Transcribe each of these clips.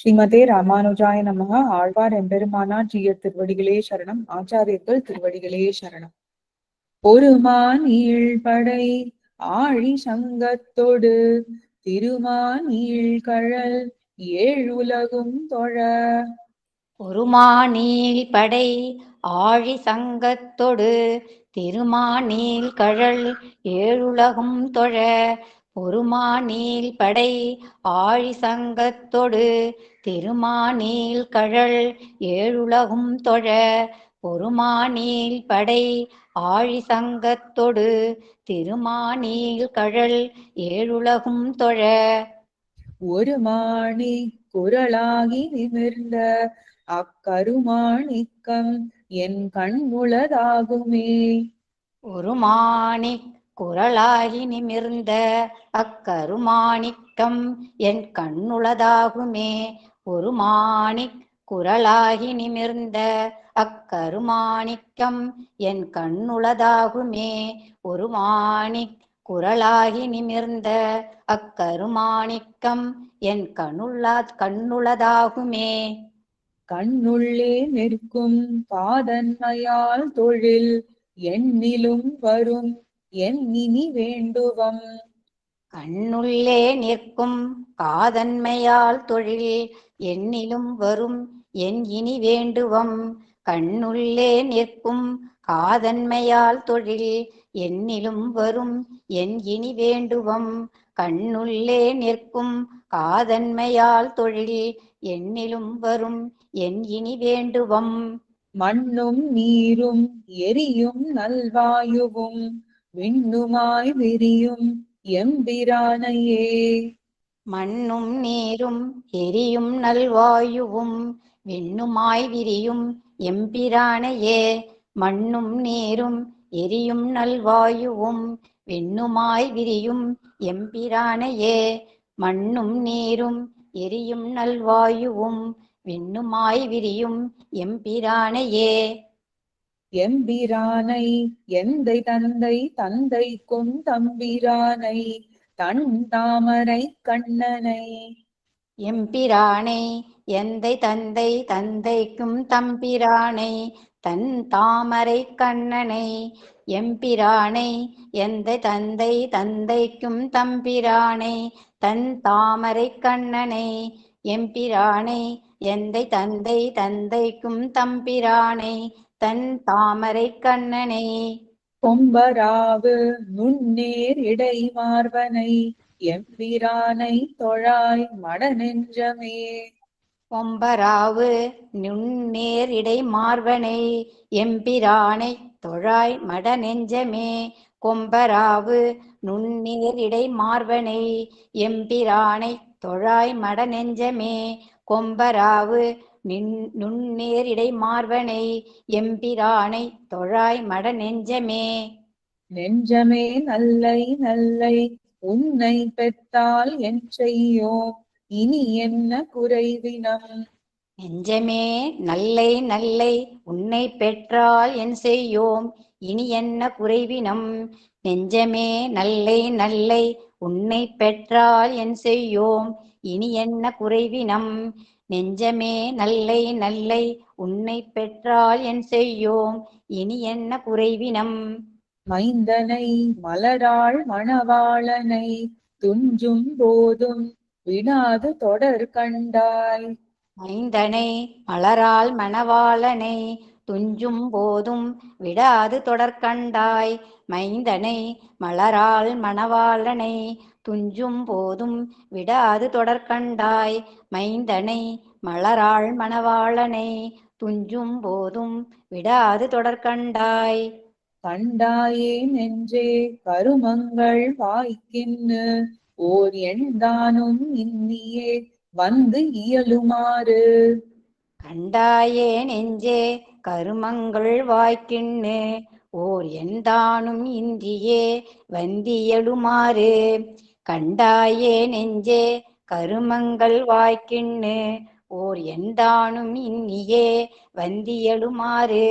ஸ்ரீமதே ராமானுஜாய நமக ஆழ்வார் எம்பெருமானார் ஜீயர் திருவடிகளே சரணம். ஆச்சாரியர்கள் திருவடிகளே சரணம். ஒருமான் ஈழ்படை ஆழி சங்கத்தொடு திருமான் ஈழ்கழல் ஏழுலகும் தொழ. ஒருமானீல் படை ஆழி சங்கத்தொடு திருமானீல் கழல் ஏழுலகும் தொழ. பொறுமானீல் படை ஆழி சங்கத்தொடு திருமானீல் கழல் ஏழுலகும் தொழ பொறுமானீல் படை ஆழி சங்கத்தொடு திருமானீல் கழல் ஏழுலகும் தொழ. ஒரு மாணி குரலாகி நிமிர்ந்த அக்கருமாணிக்கம் என் கண் உளதாகுமே ஒரு மாணிக் குரலாகி நிமிர்ந்த அக்கருமாணிக்கம் என் கண்ணுளதாகுமே. ஒரு மாணிக் குரலாகி நிமிர்ந்த அக்கருமாணிக்கம் என் கண்ணுளதாகுமே. ஒரு மாணிக் குரலாகி நிமிர்ந்த அக்கருமாணிக்கம் என் கண்ணுள்ளா கண்ணுளதாகுமே. கண்ணுள்ளே நிற்கும் பாதன்மையால் தொழில் எண்ணிலும் வரும். என் இனி வேண்டுவம். கண்ணுள்ளே நிற்கும் காதன்மையால் தொழில் எண்ணிலும் வரும். என் இனி வேண்டுவம். கண்ணுள்ளே நிற்கும் காதன்மையால் தொழில் எண்ணிலும் வரும். என் இனி வேண்டுவம். கண்ணுள்ளே நிற்கும் காதன்மையால் தொழில் எண்ணிலும் வரும். என் இனி வேண்டுவம். மண்ணும் நீரும் எரியும் நல்வாயுவும். விண்ணுமாய் விரியும் எம்பிரானையே. மண்ணும் நீரும் எரியும் நல்வாயுவும் விண்ணுமாய் விரியும் எம்பிரானையே. மண்ணும் நீரும் எரியும் நல்வாயுவும் விண்ணுமாய் விரியும் எம்பிரானையே. மண்ணும் நீரும் எரியும் நல்வாயுவும் விண்ணுமாய் விரியும் எம்பிரானையே. எம்பிரானை எந்தை தந்தை தந்தைக்கும் தம்பிரானை தன் தாமரை கண்ணனை. எம்பிரானை எந்தை தந்தை தந்தைக்கும் தம்பிரானை தன் தாமரை கண்ணனை. எம்பிரானை எந்தை தந்தை தந்தைக்கும் தம்பிரானை தன் தாமரை கண்ணனை. எம்பிரானை எந்தை தந்தை தந்தைக்கும் தம்பிரானை தன் தாமரை கண்ணனை. கொம்பராவு நுண்ணேர் இடை மார்பனை எம்பிரானை தொழாய் மடநெஞ்சமே. கொம்பராவு நுண்ணேர் இடை மார்வனை எம்பிரானை தொழாய் மட நெஞ்சமே கொம்பராவு நுண்ணேர் இடை மார்வனை எம்பிரானை தொழாய் மட நெஞ்சமே கொம்பராவு நின் நுண்ணேர் இடை மார்வனை எம்பிரானை தொழாய் மட நெஞ்சமே நெஞ்சமே நல்லை நல்லை உன்னை பெற்றால் என் செய்யோம் இனி என்ன குறைவினம்? நெஞ்சமே நல்லை நல்லை உன்னை பெற்றால் என் செய்யோம். இனி என்ன குறைவினம்? நெஞ்சமே நல்லை நல்லை உன்னை பெற்றால் என் செய்யோம். இனி என்ன குறைவினம்? நெஞ்சமே நல்லை நல்லை உன்னை பெற்றால் என் செய்யோம். இனி என்ன குறைவினம்? மைந்தனை மலராள் மணவாளனை துஞ்சும் போதும் விடாது தொடர் கண்டாய். மைந்தனை மலரால் மணவாளனை துஞ்சும் போதும் விடாது தொடர்கண்டாய் மைந்தனை மலரால் மணவாளனை துஞ்சும் போதும் விடாது தொடர்கண்டாய். மைந்தனை மலராள் மணவாளனை துஞ்சும் போதும் விடாது தொடர்கண்டாய். கண்டாயே நெஞ்சே கருமங்கள் வாய்க்கின்னு ஓர் எண்தானும் இன்னியே வந்து இயலுமாறு. கண்டாயே நெஞ்சே கருமங்கள் வாய்க்கின்னு ஓர் எந்தானும் இன்றியே வந்தியலுமாறு. கண்டாயே நெஞ்சே கருமங்கள் வாய்க்கின்னு ஓர் எந்தானும் இன்னியே வந்தியலுமாறு.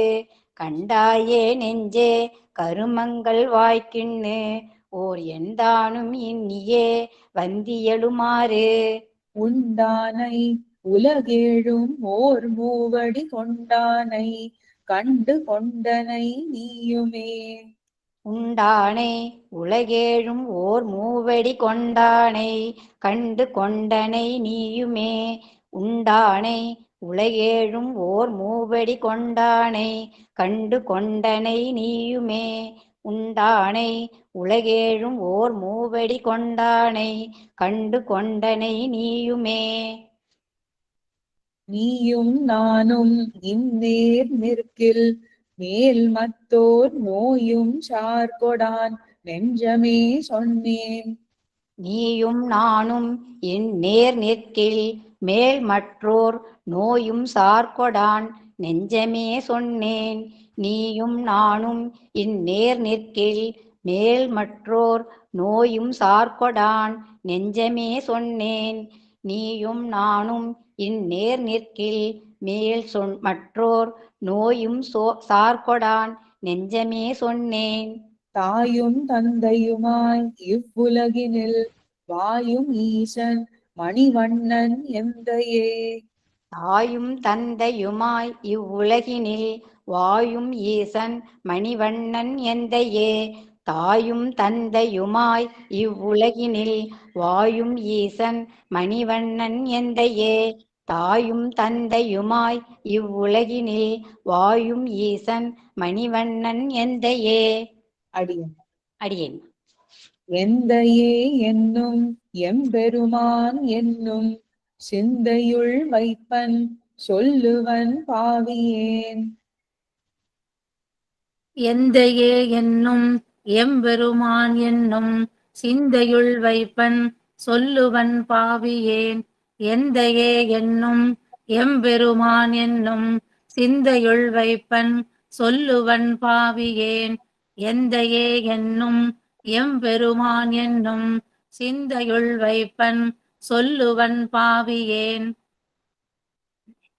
கண்டாயே நெஞ்சே கருமங்கள் வாய்க்கின்னு ஓர் எந்தானும் இன்னியே வந்தியலுமாறு. உண்டானை உலகேழும் ஓர் மூவடி கொண்டானை கண்டு கொண்டனை நீயுமே. உண்டானே உலகேழும் ஓர் மூவடி கொண்டானை கண்டு கொண்டனை நீயுமே. உண்டானை உலகேழும் ஓர் மூவடி கொண்டானை கண்டு கொண்டனை நீயுமே. உண்டானை உலகேழும் ஓர் மூவடி கொண்டானை கண்டு கொண்டனை நீயுமே. நீயும் நானும் இந்நேர் நிற்கில் மேல் மத்தோர் நோயும் சார்கொடான் நெஞ்சமே சொன்னேன். நீயும் நானும் என் நேர் நிற்கில் மேல் மற்றோர் நோயும் சார்கொடான் நெஞ்சமே சொன்னேன். நீயும் நானும் இந்நேர் நிற்கில் மேல் மற்றோர் நோயும் சார்கொடான் நெஞ்சமே சொன்னேன். நீயும் நானும் இந்நேர் நிற்கில் மேல் சொன் மற்றோர் நோயும் சோ சார்கொடான். நெஞ்சமே சொன்னேன். தாயும் தந்தையுமாய் இவ்வுலகினில் வாயும் ஈசன் மணிவண்ணன் எந்தையே. தாயும் தந்தையுமாய் இவ்வுலகினில் வாயும் ஈசன் மணிவண்ணன் எந்தையே. தாயும் தந்தையுமாய் இவ்வுலகினில் வாயும் ஈசன் மணிவண்ணன் எந்தையே. தாயும் தந்தையுமாய் இவ்வுலகினில் வாயும் ஈசன் மணிவண்ணன் எந்தையே? அடியன். அடியேன். எந்தையே என்னும் எம்பெருமான் என்னும் சிந்தையுள் வைப்பன் சொல்லுவன் பாவியேன். எந்தையே என்னும் எம்பெருமான் என்னும் சிந்தையுள் வைப்பன் சொல்லுவன் பாவியேன். எந்தையே என்னும் எம்பெருமான் என்னும் சிந்தையுள் வைப்பன் சொல்லுவன் பாவியேன். எந்தையே என்னும் எம்பெருமான் என்னும் சிந்தையுள் வைப்பன் சொல்லுவன் பாவியேன்.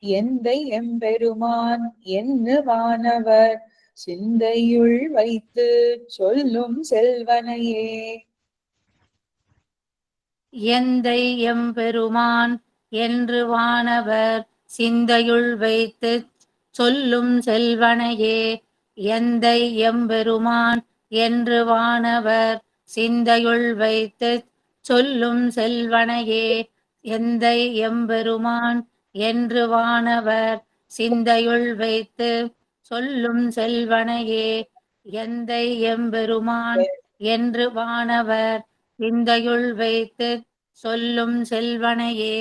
எந்தை எம்பெருமான் என்ன வானவர் சிந்தையுள் வைத்து சொல்லும் செல்வனையே. எந்தை எம்பெருமான் என்று வானவர் சிந்தையுள் வைத்து சொல்லும் செல்வனையே எந்தை எம்பெருமான் என்று வானவர் சிந்தையுள் வைத்து சொல்லும் செல்வனையே எந்தை எம்பெருமான் என்று வானவர் சிந்தையுள் வைத்து சொல்லும் செல்வனையே எந்தை எம்பெருமான் என்று வானவர் சிந்தையுள் வைத்து சொல்லும் செல்வனையே.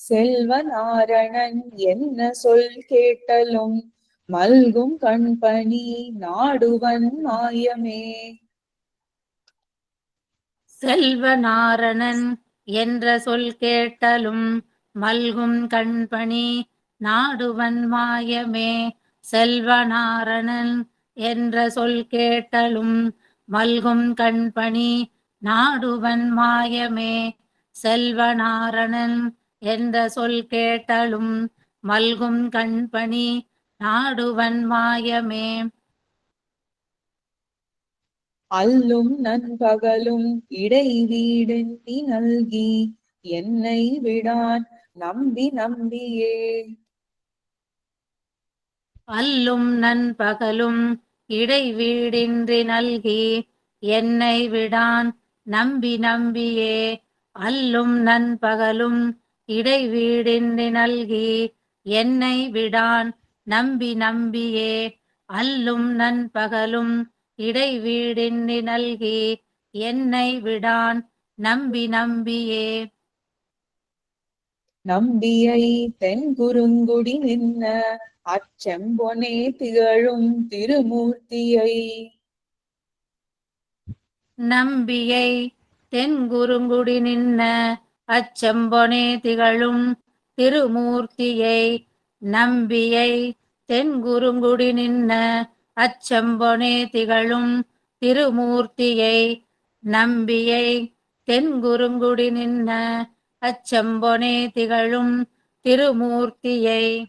செல்வநாரணன் என்ன சொல் கேட்டலும் மல்கும் கண்பணி நாடுவன் மாயமே. செல்வநாரணன் என்ற சொல் கேட்டலும் மல்கும் கண்பணி நாடுவன் மாயமே. செல்வநாரணன் என்ற சொல் கேட்டலும் மல்கும் கண்பணி நாடுவன் மாயமே. செல்வநாரணன் என்ற சொல் கேட்டலும் மல்கும் கண்பணி நாடுவன் மாயமே. அல்லும் நண்பகலும் இடைவீடின்றி நல்கி என்னை விடான் நம்பி நம்பியே. அல்லும் நண்பகலும் இடைவீடின்றி நல்கி என்னை விடான் நம்பி நம்பியே. அல்லும் நண்பகலும் இடைவீடின்றி நல்கி என்னை விடான் நம்பி நம்பியே. அல்லும் நண்பகலும் இடைவீடின்றி நல்கி என்னை விடான் நம்பி நம்பியே. நம்பியை தென் குறுங்குடி நின்ன அச்செம்பொனே திகழும் திருமூர்த்தியை. நம்பியை தென் குறுங்குடி நின்ன அச்செம்பொனே திகழும் திருமூர்த்தியை. நம்பியை தென் குறுங்குடி நின்ன அச்செம்பொனே திகழும் திருமூர்த்தியை. நம்பியை தென் குறுங்குடி நின்ன அச்செம்பொனே திகழும் திருமூர்த்தியை.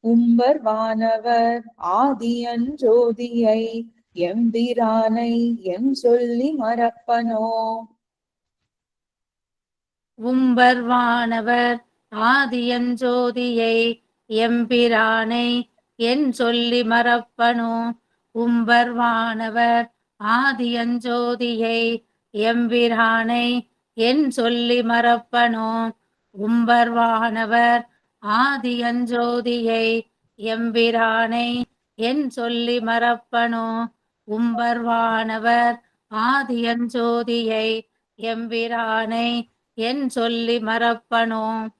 உம்பர் வானவர் ஆதியன் ஜோதியை எம்பிரானை எம் சொல்லி மறப்பனோ. உம்பர் வானவர் ஆதியஞ்சோதியை எம்பிரானை என் சொல்லி மறப்பனோ. உம்பர் வானவர் ஆதியஞ்சோதியை எம்பிரானை என் சொல்லி மறப்பனோ? உம்பர்வானவர் ஆதியஞ்சோதியை எம்பிரானை என் சொல்லி மறப்பனோ? உம்பர்வானவர் ஆதியஞ்சோதியை எம்பிரானை என் சொல்லி மறப்பனோ?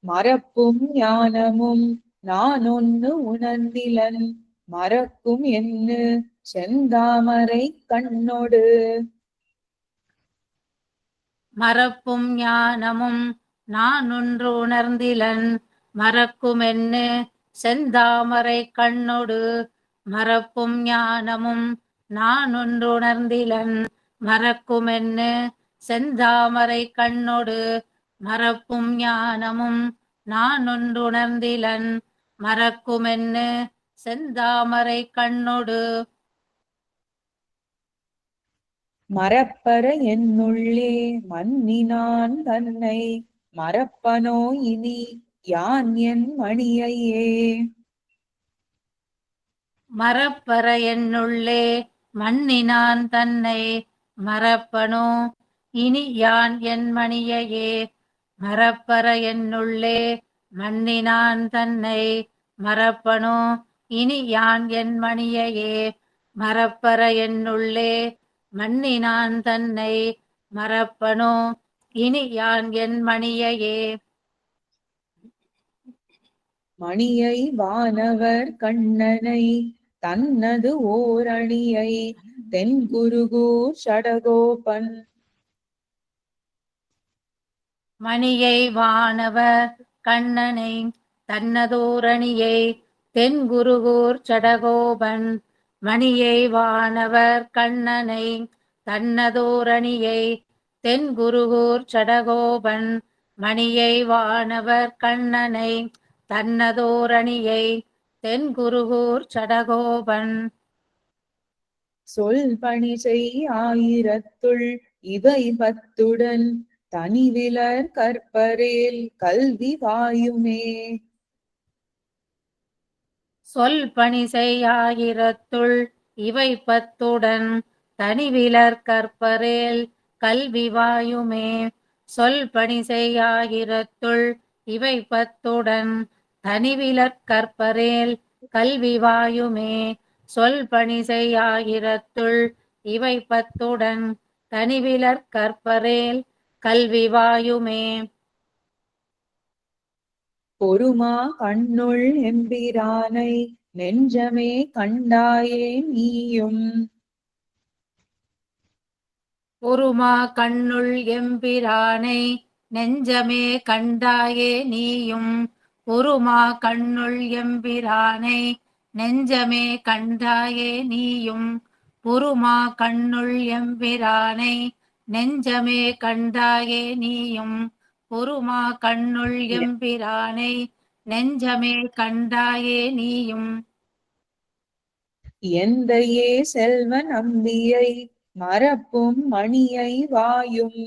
மறப்பும் ஞானமும் நான் ஒன்னு உணர்ந்திலன். மறக்கும் என்ன செந்தாமரை கண்ணோடு. மறப்பும் ஞானமும் நான் ஒன்று உணர்ந்திலன். மறக்குமென்னு செந்தாமரை கண்ணொடு. மறப்பும் ஞானமும் நான் ஒன்று உணர்ந்திலன். மறக்குமென்னு செந்தாமரை கண்ணொடு. மறப்பும் ஞானமும் நான் ஒன்று உணர்ந்திலன். மறக்குமென்னு செந்தாமரை கண்ணொடு. மறப்பற என்னுள்ளே மன்னினான் தன்னை. மறப்பனோ இனி யான் என் மணியையே? மறப்பற என்னுள்ளே மன்னினான் தன்னை. மறப்பனோ இனி யான் என் மணியையே? மறப்பற என்னுள்ளே மன்னினான் தன்னை. மறப்பனோ இனி யான் என் மணியையே? மறப்பற என்னுள்ளே மன்னினான் தன்னை மறப்பனோ? இனி யான் என் மணியையே? மணியை வானவர் கண்ணனை தன்னது ஓரணியை தென்குருகூர் சடகோபன். மணியை வானவர் கண்ணனை தன்னதோரணியை தென்குருகூர் சடகோபன். மணியை வானவர் கண்ணனை தன்னதோரணியை தென்குருகூர் சடகோபன் மணியை வானவர் கண்ணனை தன்னதோரணியை தென்குருகூர் சடகோபன். சொல் பணி செய் ஆயிரத்துள் இவை பத்துடன் தனிவிலர் கற்பரேல் கல்வி வாயுமே. சொல் பணி செய்யாயிரத்துள் இவை பத்துடன் தனிவிலர் கற்பரேல் கல்வி வாயுமே. சொல் பணி செய்யாயிரத்துள் இவை பத்துடன் தனிவிலர் கற்பரேல் கல்வி வாயுமே. சொல் பணி செய்யாயிரத்துள் இவை பத்துடன் தனிவிலர் கற்பரேல் கல்வி வாயுமே. பொறுமா கண்ணுள் எம்பிரானை நெஞ்சமே கண்டாயே நீயும். பொறுமா கண்ணுள் எம்பிரானை நெஞ்சமே கண்டாயே நீயும். பொறுமா கண்ணுள் எம்பிரானை நெஞ்சமே கண்டாயே நீயும். பொறுமா கண்ணுள் எம்பிரானை நெஞ்சமே கண்டாயே நீயும். பொறுமா கண்ணுள் எம்பிரானை நெஞ்சமே கண்டாயே நீயும். எந்தையே செல்வ நம்பியை மறப்பும் மணியை வாயும்.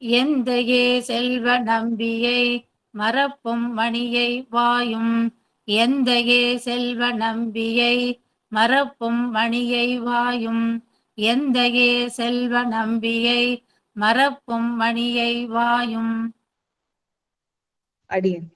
எந்தையே செல்வ நம்பியை மறப்பும் மணியை வாயும். எந்தையே செல்வ நம்பியை மறப்பும் மணியை வாயும். எந்தையே செல்வ நம்பியை மறப்பும் மணியை வாயும். அடியன்.